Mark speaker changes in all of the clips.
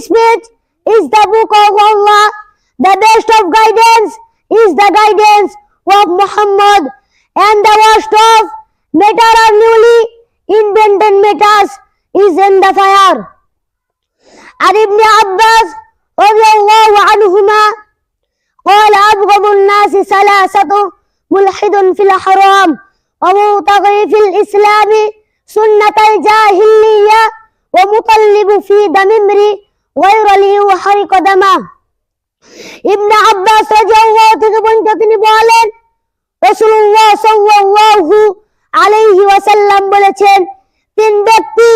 Speaker 1: speech is the book of Allah. The best of guidance is the guidance of Muhammad. And the worst of matter or newly invented matters is in the fire. عن ابن عباس رضي الله عنهما قال أبغض الناس ثلاثة ملحد في الحرام ومبتغي في الإسلام سنة الجاهلية ومطلب في دم امري বলেছেন, তিন ব্যক্তি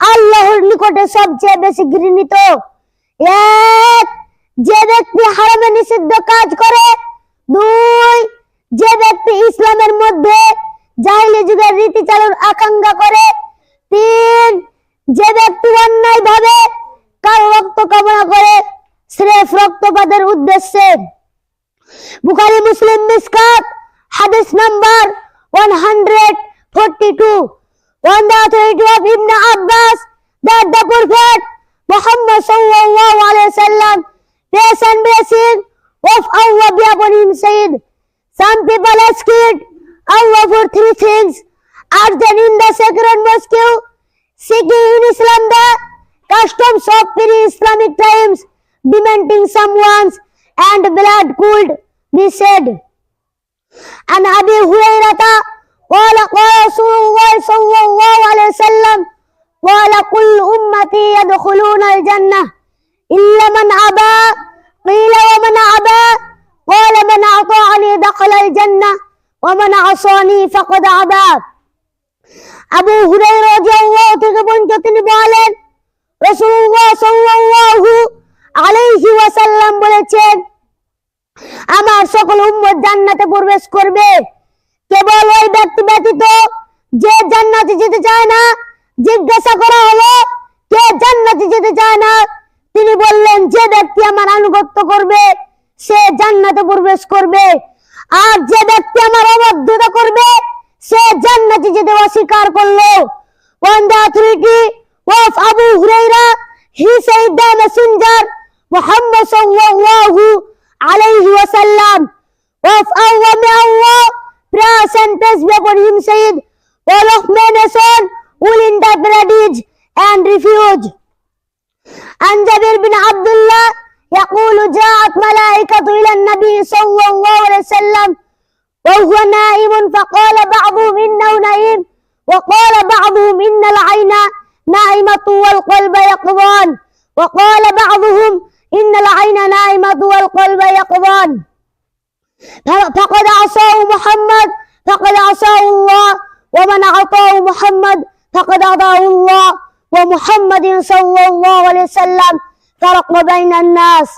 Speaker 1: আল্লাহর নিকটে সবচেয়ে বেশি ঘৃণিত। এক, যে ব্যক্তি হারমে নিষিদ্ধ কাজ করে। দুই, যে ব্যক্তি ইসলামের মধ্যে যুগের রীতি চালুর আকাঙ্ক্ষা করে। তিন, যে ব্যক্তি অন্যায় ভাবে রক্তপাতের উদ্দেশ্যে বুখারি মুসলিম মিসকাত হাদিস number 142 on the authority of Ibn Abbas that the Prophet Muhammad sallallahu alaihi wasallam peace and blessing of Allah be upon him said some people asked Allah for three things are then in the sacred mosque seeking in Islam the customs of pre-Islamic times demanding someone's and blood could be shed. عن أبي هريرة قال قال رسول الله صلى الله عليه وسلم قال كل أمتي يدخلون الجنة إلا من أبى قيل ومن أبى قال من أطاعني دخل الجنة ومن عصاني فقد أبى Abu হুরাইরা রাদিয়াল্লাহু থেকে বর্ণিত তিনি বলেন রাসূলুল্লাহ সাল্লাল্লাহু আলাইহি ওয়াসাল্লাম বলেছেন, আমার সকল উম্মত জান্নাতে প্রবেশ করবে। কেবল ওই ব্যক্তি ব্যতীত যে জান্নাতে যেতে চায় না, জিজ্ঞাসা করা হলো, কে জান্নাতে যেতে চায় না? তিনি বললেন, যে ব্যক্তি আমার আনুগত্য করবে, সে জান্নাতে প্রবেশ করবে। আর যে ব্যক্তি আমার অবাধ্যতা করবে, সে জান্নাতে যেতে অস্বীকার করল। the authority of Abu Huraira he said the messenger Muhammad sallallahu alayhi wa sallam of Allah may Allah praise and peace be upon him said all of and refuge. عن جابر بن عبد الله يقول جاءت ملائكة إلى النبي صلى الله عليه وسلم وهو نائم فقال بعضهم إنه نائم وقال بعضهم إن العين نائمة والقلب يقظان وقال بعضهم إن العين نائمة والقلب يقظان. فقد عصاه محمد فقد عصاه الله. ومن عطاه محمد فقد عطاه الله. ومحمد صلى الله عليه وسلم فرق بين الناس.